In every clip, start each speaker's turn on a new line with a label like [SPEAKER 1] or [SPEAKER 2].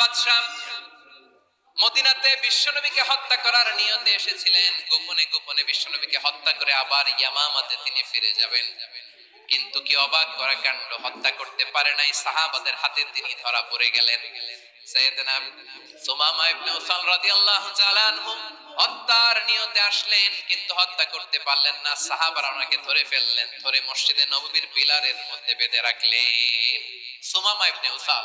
[SPEAKER 1] বাদশাহ মদিনাতে বিশ্বনবীকে হত্যা করার নিয়তে এসেছিলেন। গোপনে গোপনে বিশ্বনবীকে হত্যা করে আবার ইয়ামামাতে তিনি ফিরে যাবেন। কিন্তু কি অবাক করা কাণ্ড, হত্যা করতে পারে নাই সাহাবাদের হাতে তিনি ধরা পড়ে গেলেন। সাইয়েদনা সুমামা ইবনে উসাল রাদিয়াল্লাহু তাআলা আনহু হত্যার নিয়তে আসলেন, কিন্তু হত্যা করতে পারলেন না। সাহাবারা ওনাকে ধরে ফেললেন, ধরে মসজিদে নববীর পিলারের মধ্যে বেঁধে রাখলেন। সুমামা ইবনে উসাল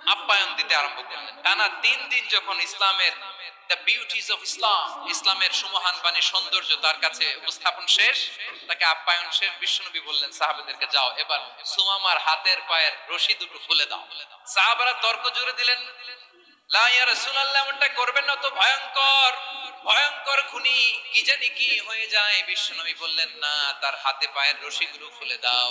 [SPEAKER 1] আপ্যায়ন দিতে আরম্ভ করলেন। টানা তিন দিন যখন ইসলামের দ্য বিউটিজ অফ ইসলাম ইসলামের সুমহান বাণী সৌন্দর্য তার কাছে উপস্থাপন শেষ, তাকে আপ্যায়ন শেষ, বিশ্বনবী বললেন, সাহাবাদেরকে যাও, এবার সুমামার হাতের পায়ের রশি দুটো খুলে দাও। সাহাবারা তর্ক জুড়ে দিলেন, লা ইয়া রাসূলুল্লাহ, এমনটা করবেন না তো ভয়ঙ্কর ভয়ঙ্কর খুনি, কি জানি কি হয়ে যায়? বিশ্বনবী বললেন, না, তার হাতে পায়ের রশিগুলো খুলে দাও।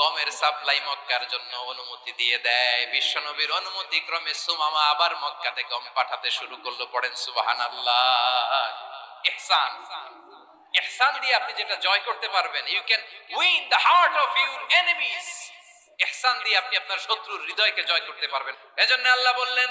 [SPEAKER 1] গমের সাপ্লাই মক্কার জন্য অনুমতি দিয়ে দেয়। বিশ্বনবীর অনুমতি ক্রমে সুমামা আবার মক্কাতে গম পাঠাতে শুরু করল, পড়েন সুবাহান ইহসান ইহসান দিয়ে আপনি যেটা জয় করতে পারবেন you can win the heart of your enemies ইহসান দিয়ে আপনি আপনার শত্রুর হৃদয়কে জয় করতে পারবেন। এজন্য আল্লাহ বললেন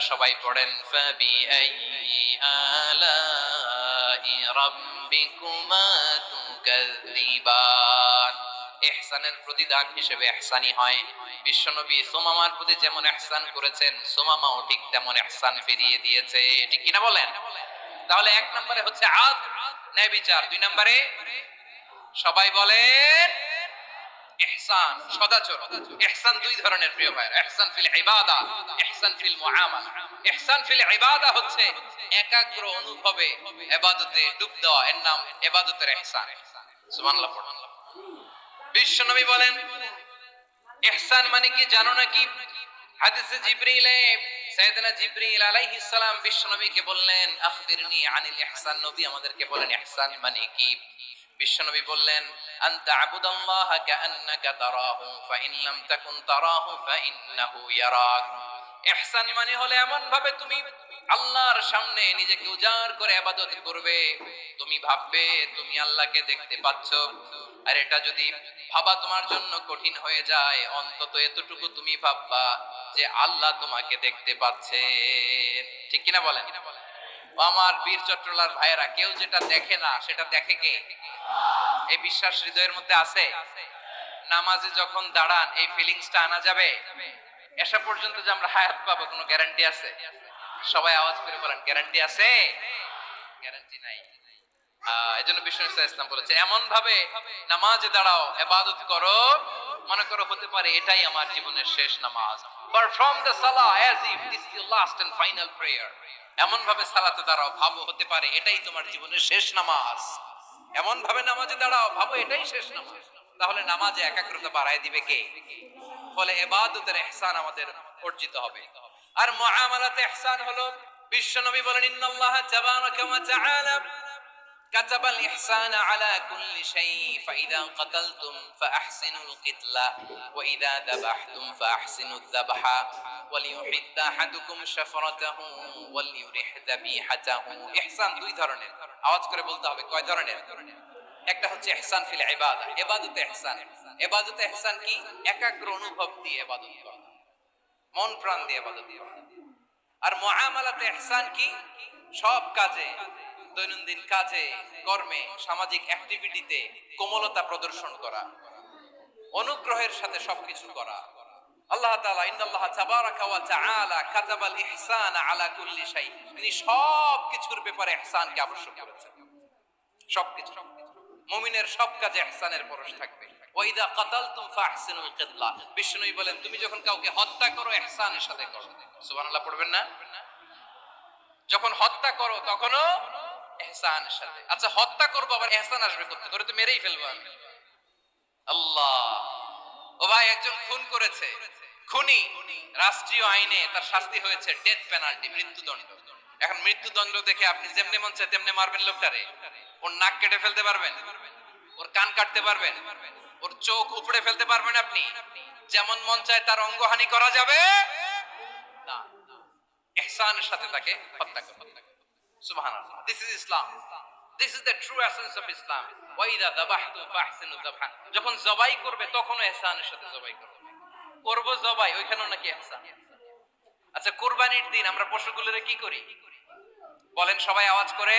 [SPEAKER 1] সবাই পড়েন ফাবি এহসানের প্রতিদান হিসেবে এহসানি হয়। বিশ্বনবী সোমামার প্রতি যেমন এহসান করেছেন, সোমামাও ঠিক তেমন এহসান ফিরিয়ে দিয়েছে। ঠিক কিনা বলেন? তাহলে এক নম্বরে হচ্ছে আদ ন্যায় বিচার দুই নম্বরে সবাই বলেন ইহসান, সদাচরণ। ইহসান দুই ধরনের প্রিয় ইহসান ফিল ইবাদা, ইহসান ফিল মুআমালা। ইহসান ফিল ইবাদা হচ্ছে একাগ্র অনুভবে ইবাদতে ডুব দেওয়া। এর নাম ইবাদতের ইহসান। সুবহানাল্লাহ বিশ্বনবী বলেন, ইহসান মানে কি জানো হাদিসে সাইয়েদনা আলাইহিস সালাম বললেন, আখবিরনি আনিল ইহসান। নবী আমাদেরকে বলেন, ইহসান মানে কি? বিশ্বনবী বললেন, আনতা মানে হলে এমন ভাবে তুমি আল্লাহর সামনে নিজেকে উজাড় করে করবে। তুমি ভাববে, তুমি আল্লাহকে দেখতে পাচ্ছ। আর এটা যদি ভাবা তোমার জন্য কঠিন হয়ে যায়, অন্তত এতটুকু তুমি ভাববা যে আল্লাহ তোমাকে দেখতে পাচ্ছে। ঠিক কিনা বলেন? আমার বীর চট্টলার ভাইয়েরা, কেউ যেটা দেখে না, সেটা দেখে কে? এই বিশ্বাস হৃদয়ের মধ্যে আছে? নামাজে যখন দাঁড়ান, এই ফিলিংসটা আনা যাবে? এসা পর্যন্ত যে আমরা হায়াত পাবো, কোনো গ্যারান্টি আছে? সবাই আওয়াজ করে বলেন গ্যারান্টি আছে? গ্যারান্টি নাই। ইসলাম বলেছে এমন ভাবে নামাজে দাঁড়াও, এবাদত করো। মনে করো, হতে পারে এটাই আমার জীবনের শেষ নামাজ। Perform the as if this last and final prayer এমন ভাবে সালাতে দাঁড়াও, ভাবো, হতে পারে এটাই তোমার জীবনের শেষ নামাজ। এমন ভাবে নামাজে দাঁড়াও, ভাবো এটাই শেষ নামাজ। তাহলে নামাজে একাগ্রতা বাড়ায় দিবে কে? ফলে এবাদতের এহসান আমাদের অর্জিত হবে। আর মহামালাতে এহসান হলো, বিশ্বনবী বলেন, ইন্নাল্লাহ তাবারাকা ওয়া তাআলা। كتب الإحسان على كل شيء فإذا قتلتم فأحسنوا القتلة وإذا ذبحتم فأحسنوا الذبح وليحد أحدكم شفرته وليرح ذبيحته إحسان দুই ধরনের আওয়াজ করে বলতে হবে কয় ধরনের একটা হচ্ছে ইহসান ফিল ইবাদা ইবাদতে ইহসান ইবাদতে ইহসান কি একাগ্র অনুভব দিয়ে ইবাদত করা মন প্রাণ দিয়ে ইবাদত করা আর মুআমালাতে ইহসান কি? সব কাজে, দৈনন্দিন কাজে, কর্মে, সামাজিক অ্যাক্টিভিটিতে কোমলতা প্রদর্শন করা, অনুগ্রহের সাথে সবকিছু করা। আল্লাহ তাআলা ইন্নাল্লাহ তাবারাকা ওয়া তাআলা কাতাবাল ইহসান আলা কুল্লি শাই তিনি সব কিছুর ব্যাপারে ইহসানকে আবশ্যক করেছেন। সবকিছু। মুমিনের সব কাজে ইহসানের পরশ থাকবে। ওয়াইদা কাতালতুম ফাহসিনুল কিতলা বিষ্ণুই বলেন, তুমি যখন কাউকে হত্যা করো, ইহসানের সাথে করো। পড়বেন না? যখন হত্যা করো, তখনও এহসানের সাথে। আচ্ছা হত্যা করব, আবার এহসান আসবে করতে করে তো মেরেই ফেলব আমি। আল্লাহ। ও ভাই, একজন খুন করেছে। খুনি রাষ্ট্রীয় আইনে তার শাস্তি হয়েছে ডেথ পেনাল্টি মৃত্যুদণ্ড। এখন মৃত্যুদণ্ড দেখে আপনি যেমনি মন চায়, তেমনি মারবেন লোকটারে। ওর নাক কেটে ফেলতে পারবেন, ওর কান কাটতে পারবেন, ওর চোখ উপড়ে ফেলতে পারবেন আপনি। যেমন মন চায় তার অঙ্গহানি করা যাবে, না ইহসানের সাথে তাকে হত্যা করে সুবহানাল্লাহ this is Islam this is the true essence of Islam ওয়াইদা যাবাহতু ফাহসিনু যাবহা যখন জবাই করবে তখনও ইহসানের সাথে জবাই করবে। করব জবাই, ওইখানেও নাকি আচ্ছা কুরবানির দিন আমরা পশুগুলোরে কি করি? বলেন সবাই আওয়াজ করে।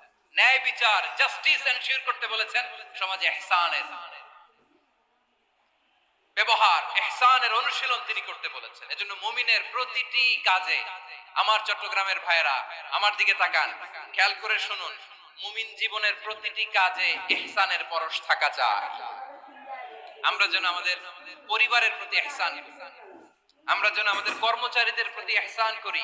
[SPEAKER 2] ন্যায় বিচার জাস্টিস এনশিওর করতে বলেছেন সমাজে ইহসানের ব্যবহার ইহসানের অনুশীলন তিনি করতে বলেছেন। এজন্য মুমিনের প্রতিটি কাজে আমার চট্টগ্রামের ভাইরা আমার দিকে তাকান, খেয়াল করে শুনুন, মুমিন জীবনের প্রতিটি কাজে ইহসানের পরশ থাকা চায় আমরা যেন আমাদের পরিবারের প্রতি ইহসান করি। আমরা যেন আমাদের কর্মচারীদের প্রতি ইহসান করি।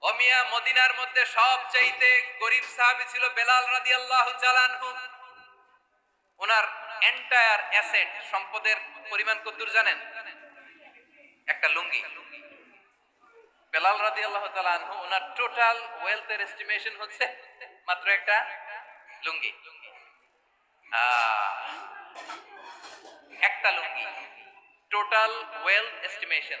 [SPEAKER 2] অমিয়া মদিনার মধ্যে সবচাইতে গরিব সাহাবী ছিল বেলাল রাদিয়াল্লাহু চালানহু ওনার এন্টায়ার অ্যাসেট সম্পদের পরিমাণ কতদূর জানেন? একটা লুঙ্গি। বেলাল রাদিয়াল্লাহু তাআলা আনহু, ওনার টোটাল ওয়েলথের এস্টিমেশন হচ্ছে মাত্র একটা লুঙ্গি। একটা লুঙ্গি। টোটাল ওয়েলথ এস্টিমেশন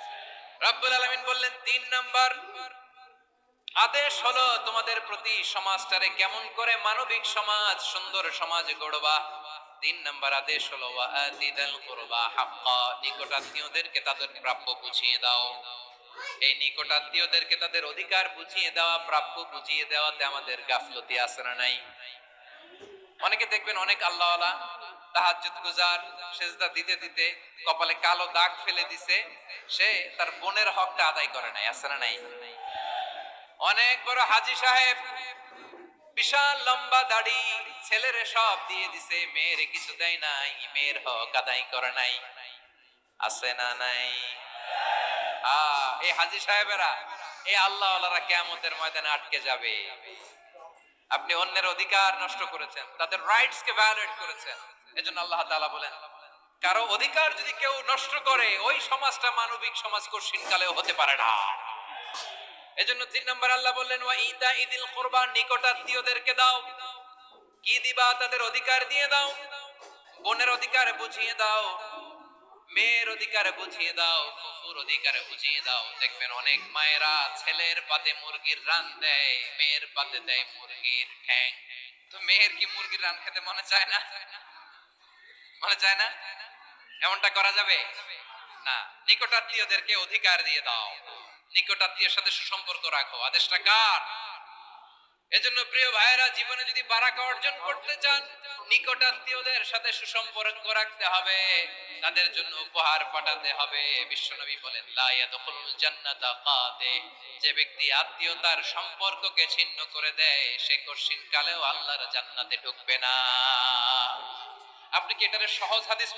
[SPEAKER 2] রব্বুল আলামিন বললেন, তিন নাম্বার, আদেশ হলো তোমাদের প্রতি সমাজটারে কেমন করে মানবিক সমাজ, সুন্দর সমাজ গড়বা। তিন নাম্বার আদেশ হলো ওয়াআতিদাল কুরবা হাক্কা, নিকটাত্মীয়দেরকে তাদের প্রাপ্য বুঝিয়ে দাও। এই নিকটাত্মীয়দেরকে তাদের অধিকার বুঝিয়ে দেওয়া, প্রাপ্য বুঝিয়ে দেওয়াতে আমাদের গাফলতি না নাই? অনেকে দেখবেন অনেক আল্লাহওয়ালা তাহাজ্জুদ গুজার সেজদা দিতে দিতে কপালে কালো দাগ ফেলে দিছে। সে তার বোনের হকটা আদায় করে নাই নাই? অনেক বড় হাজি সাহেব বিশাল লম্বা দাড়ি সব দিয়ে দিছে, মেয়েরে কিছু দেয় নাই, মেয়ের হক আদায় করে নাই। আছে না নাই? এই হাজি সাহেবেরা এই আল্লাহ কেয়ামতের ময়দানে আটকে যাবে। আপনি অন্যের অধিকার নষ্ট করেছেন, তাদের রাইটস কে ভায়োলেট করেছেন। এজন্য আল্লাহ তাআলা বলেন, কারও অধিকার যদি কেউ নষ্ট করে, ওই সমাজটা মানবিক সমাজ কঠিন কালেও হতে পারে না। এজন্য তিন নম্বর আল্লাহ বললেন, ওয়া ইতা ইদিল কুরবান, নিকটাত্মীয়দেরকে দাও। কি দিবা তাদের অধিকার দিয়ে দাও। বোনের অধিকার বুঝিয়ে দাও। মেয়ের অধিকার বুঝিয়ে দাও। ফুফুর অধিকার বুঝিয়ে দাও। দেখবেন অনেক মায়েরা ছেলের পাতে মুরগির রান দেয়, মেয়ের পাতে দেয় মুরগির ঠ্যাং। তো মেয়ের কি মুরগির রান খেতে মনে চায় না? মনে চায় না? এমনটা করা যাবে? না। নিকটাত্মীয়দেরকে অধিকার দিয়ে দাও। নিকটাত্মীয়ের সাথে সুসম্পর্ক রাখো। আদেশটা কার? এজন্য প্রিয় ভাইয়েরা, জীবনে যদি বারাকা অর্জন করতে চান, নিকটাত্মীয়দের সাথে সুসম্পর্ক রাখতে হবে। তাদের জন্য উপহার পাঠাতে হবে। বিশ্বনবী বলেন, লা ইয়াদখুলুল জান্নাতা কাতে যে ব্যক্তি আত্মীয়তার সম্পর্ককে ছিন্ন করে দেয়, সে কঠিন কালেও আল্লাহর জান্নাতে ঢুকবে না। আপনি কি এটারে সহজ হাদিস